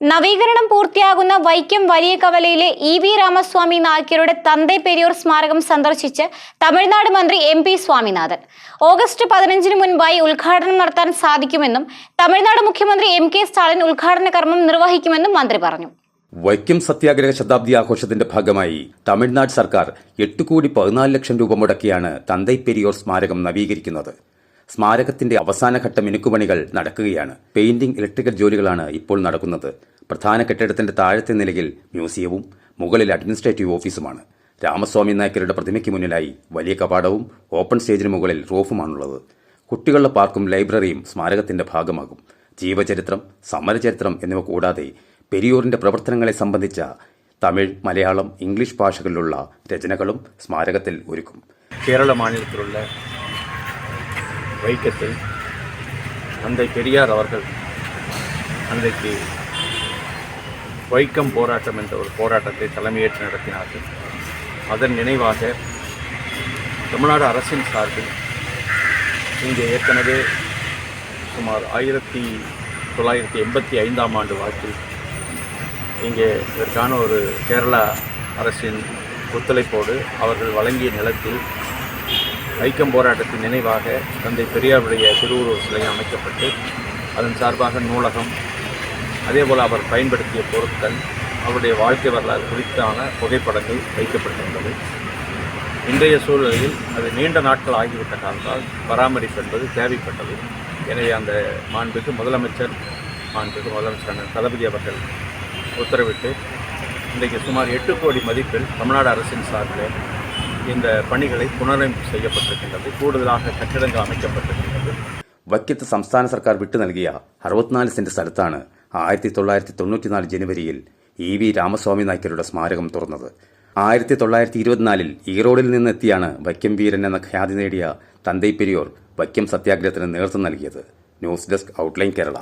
നവീകരണം പൂർത്തിയാകുന്ന വൈക്കം വലിയ കവലയിലെ ഇ വി രാമസ്വാമി നായ്ക്കരുടെ തന്തേ പെരിയൂർ സ്മാരകം സന്ദർശിച്ച് തമിഴ്നാട് മന്ത്രി എം പി സ്വാമിനാഥൻ. ഓഗസ്റ്റ് പതിനഞ്ചിന് മുൻപായി ഉദ്ഘാടനം നടത്താൻ സാധിക്കുമെന്നും തമിഴ്നാട് മുഖ്യമന്ത്രി എം കെ സ്റ്റാലിൻ ഉദ്ഘാടന കർമ്മം നിർവഹിക്കുമെന്നും മന്ത്രി പറഞ്ഞു. വൈക്കം സത്യാഗ്രഹ ശതാബ്ദി ആഘോഷത്തിന്റെ ഭാഗമായി തമിഴ്നാട് സർക്കാർ എട്ട് കോടി പതിനാല് ലക്ഷം രൂപ മുടക്കിയാണ് തന്തൈ പെരിയോർ സ്മാരകം നവീകരിക്കുന്നത്. സ്മാരകത്തിന്റെ അവസാനഘട്ട മിനുക്കുപണികൾ നടക്കുകയാണ് പെയിന്റിംഗ് ഇലക്ട്രിക്കൽ ജോലികളാണ് ഇപ്പോൾ നടക്കുന്നത് പ്രധാന കെട്ടിടത്തിന്റെ താഴത്തെ നിലയിൽ മ്യൂസിയവും മുകളിൽ അഡ്മിനിസ്ട്രേറ്റീവ് ഓഫീസുമാണ് രാമസ്വാമി നായ്ക്കരുടെ പ്രതിമയ്ക്ക് മുന്നിലായി വലിയ കവാടവും ഓപ്പൺ സ്റ്റേജിന് മുകളിൽ റൂഫുമാണുള്ളത് കുട്ടികളുടെ പാർക്കും ലൈബ്രറിയും സ്മാരകത്തിന്റെ ഭാഗമാകും ജീവചരിത്രം സമരചരിത്രം എന്നിവ കൂടാതെ പെരിയൂറിന്റെ പ്രവർത്തനങ്ങളെ സംബന്ധിച്ച തമിഴ് മലയാളം ഇംഗ്ലീഷ് ഭാഷകളിലുള്ള രചനകളും സ്മാരകത്തിൽ ഒരുക്കും கேரள மாநிலத்தில் உள்ள வைக்கத்தில் தந்தை பெரியார் அவர்கள் அன்றைக்கு வைக்கம் போராட்டம் என்ற ஒரு போராட்டத்தை தலைமையேற்று நடத்தினார்கள். அதன் நினைவாக தமிழ்நாடு அரசின் சார்பில் இங்கே ஏற்கனவே சுமார் ஆயிரத்தி தொள்ளாயிரத்தி எண்பத்தி ஐந்தாம் ஆண்டு வாக்கில் இங்கே இதற்கான ஒரு கேரளா அரசின் ஒத்துழைப்போடு அவர்கள் வழங்கிய நிலத்தில் வைக்கம் போராட்டத்தின் நினைவாக தந்தை பெரியாருடைய திருவுருவ சிலை அமைக்கப்பட்டு அதன் சார்பாக நூலகம் அதேபோல் அவர் பயன்படுத்திய பொருட்கள் அவருடைய வாழ்க்கை வரலாறு குறித்தான புகைப்படங்கள் வைக்கப்பட்டிருந்தது. இன்றைய சூழ்நிலையில் அது நீண்ட நாட்கள் ஆகிவிட்ட காரணத்தால் பராமரிப்பு என்பது தேவைப்பட்டது. எனவே அந்த மாண்புக்கு முதலமைச்சர் மாண்புக்கு முதலமைச்சர் தளபதி அவர்கள் உத்தரவிட்டு இன்றைக்கு சுமார் எட்டு கோடி மதிப்பில் தமிழ்நாடு அரசின் சார்பில் இந்த பணிகளை புனரமைப்பு செய்யப்பட்டிருக்கின்றது கூடுதலாக கட்டிடங்கள் அமைக்கப்பட்டிருக்கின்றது വൈക്കത്ത് സംസ്ഥാന സർക്കാർ വിട്ടു നൽകിയ അറുപത്തിനാല് സെന്റ് സ്ഥലത്താണ് ആയിരത്തി തൊള്ളായിരത്തി തൊണ്ണൂറ്റിനാല് ജനുവരിയിൽ ഇ വി രാമസ്വാമി നായ്ക്കരുടെ സ്മാരകം തുറന്നത് ആയിരത്തി തൊള്ളായിരത്തി ഇരുപത്തിനാലിൽ ഈറോഡിൽ നിന്നെത്തിയാണ് വൈക്കം വീരൻ എന്ന ഖ്യാതി നേടിയ തന്തൈ പെരിയോർ വൈക്കം സത്യാഗ്രഹത്തിന് നേതൃത്വം നൽകിയത് ന്യൂസ് ഡെസ്ക് ഔട്ട്ലൈൻ കേരള